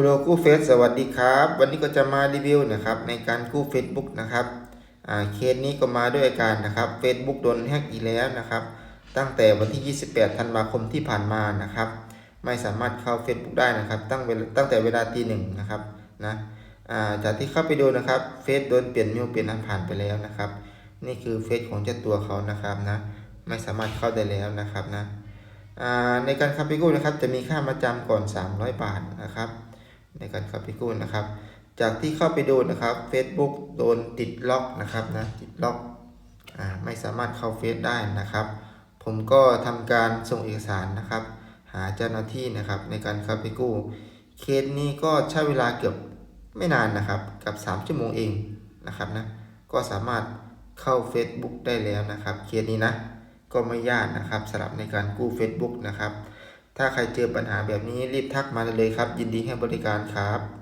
คุณโลกู้เฟซสวัสดีครับ วันนี้ก็จะมารีวิวนะครับในการกู้ Facebook นะครับเคสนี้ก็มาด้วยอาการนะครับ Facebook โดนแฮกอีกแล้วนะครับ ตั้งแต่วันที่ 28 ธันวาคมที่ผ่านมานะครับ ไม่สามารถเข้า Facebook ได้นะครับ ตั้งเวลาตั้งแต่เวลาตีหนึ่งนะครับนะาจากที่เข้าไปดูนะครับเฟซโดนเปลี่ยนมิวเปลี่ยนอันผ่านไปแล้วนะครับ นี่คือเฟซของเจ้าตัวเขานะครับนะไม่สามารถเข้าได้แล้วนะครับนะในการเข้าไปกู้นะครับจะมีค่ามาจำก่อน 300 บาทนะครับ ในการเข้าไปกู้นะครับ จากที่เข้าไปดูนะครับ Facebook โดนติดล็อกนะครับนะติดล็อกอ่าไม่สามารถเข้าเฟซได้นะครับ ผมก็ทำการส่งเอกสารนะครับ หาเจ้าหน้าที่นะครับในการเข้าไปกู้ เคสนี้ก็ใช้เวลาเกือบไม่นานนะครับกับ 3 ชั่วโมงเองนะครับนะก็สามารถเข้า Facebook ได้แล้วนะครับ เคสนี้นะก็ไม่ยากนะครับสำหรับในการกู้ Facebook นะครับ ถ้าใครเจอปัญหาแบบนี้รีบทักมาเลยครับ ยินดีให้บริการครับ